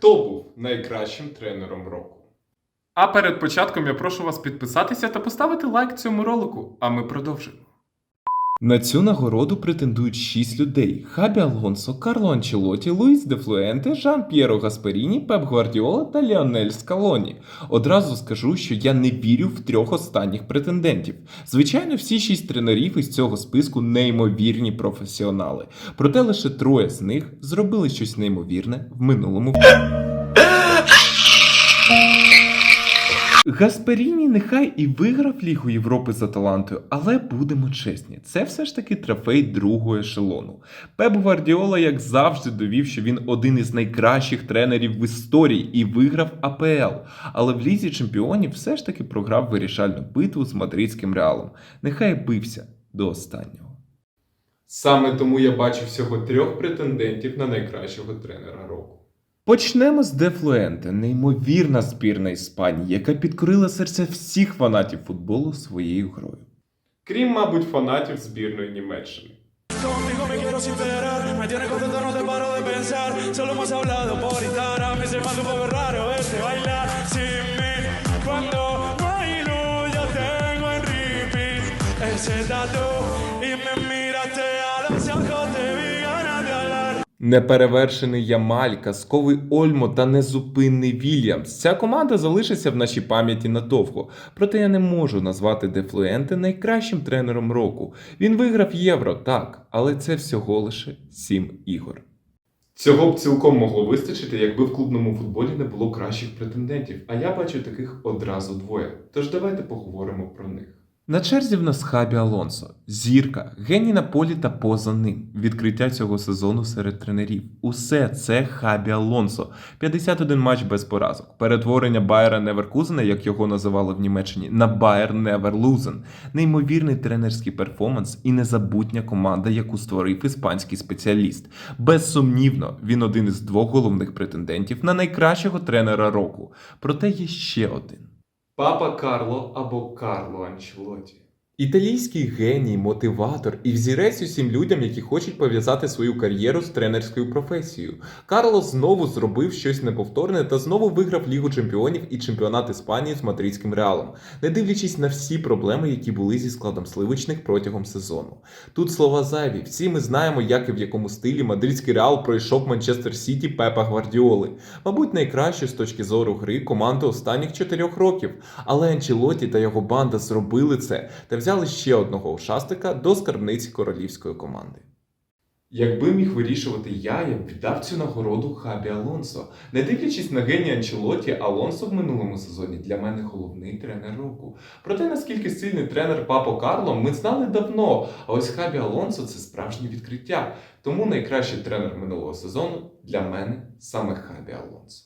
Хто був найкращим тренером року? А перед початком я прошу вас підписатися та поставити лайк цьому ролику, а ми продовжимо. На цю нагороду претендують шість людей: Хабі Алонсо, Карло Анчелоті, Луїс де Флуенте, Жан П'єро Гасперіні, Пеп Гвардіола та Ліонель Скалоні. Одразу скажу, що я не вірю в трьох останніх претендентів. Звичайно, всі шість тренерів із цього списку неймовірні професіонали. Проте лише троє з них зробили щось неймовірне в минулому. Гасперіні нехай і виграв Лігу Європи за талантою, але будемо чесні, це все ж таки трофей другого ешелону. Пеп Гвардіола, як завжди, довів, що він один із найкращих тренерів в історії і виграв АПЛ. Але в лізі чемпіонів все ж таки програв вирішальну битву з мадридським реалом. Нехай бився до останнього. Саме тому я бачу всього трьох претендентів на найкращого тренера року. Почнемо з Де Флуенте, неймовірна збірна Іспанії, яка підкорила серця всіх фанатів футболу своєю грою. Крім, мабуть, фанатів збірної Німеччини. Ese tatu y me miraste a Неперевершений Ямаль, казковий Ольмо та незупинний Вільямс. Ця команда залишиться в нашій пам'яті надовго. Проте я не можу назвати Дефлуенте найкращим тренером року. Він виграв євро, так, але це всього лише сім ігор. Цього б цілком могло вистачити, якби в клубному футболі не було кращих претендентів, а я бачу таких одразу двоє. Тож давайте поговоримо про них. На черзі в нас Хабі Алонсо, зірка, геній на полі та поза ним. Відкриття цього сезону серед тренерів. Усе це Хабі Алонсо. 51 матч без поразок. Перетворення Байера Неверкузена, як його називали в Німеччині, на Байер Неверлузен. Неймовірний тренерський перформанс і незабутня команда, яку створив іспанський спеціаліст. Безсумнівно, він один із двох головних претендентів на найкращого тренера року. Проте є ще один. Папа Карло або Карло Анчелоті. Італійський геній, мотиватор і взірець усім людям, які хочуть пов'язати свою кар'єру з тренерською професією. Карло знову зробив щось неповторне та знову виграв Лігу чемпіонів і чемпіонат Іспанії з мадридським реалом, не дивлячись на всі проблеми, які були зі складом сливочних протягом сезону. Тут слова зайві. Всі ми знаємо, як і в якому стилі мадридський реал пройшов Манчестер Сіті Пепа Гвардіоли. Мабуть, найкращу з точки зору гри команди останніх чотирьох років. Але Анчелоті та його банда зробили це та взяли ще одного ушастика до скарбниці королівської команди. Якби міг вирішувати я, я б віддав цю нагороду Хабі Алонсо. Не дивлячись на генія Анчелоті, Алонсо в минулому сезоні для мене головний тренер року. Проте наскільки сильний тренер Папо Карло, ми знали давно. А ось Хабі Алонсо це справжнє відкриття. Тому найкращий тренер минулого сезону для мене саме Хабі Алонсо.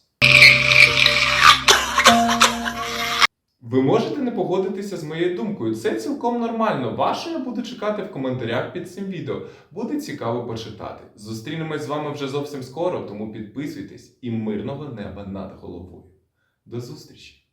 Ви можете не погодитися з моєю думкою. Це цілком нормально. Ваше я буду чекати в коментарях під цим відео. Буде цікаво почитати. Зустрінемось з вами вже зовсім скоро, тому підписуйтесь і мирного неба над головою. До зустрічі!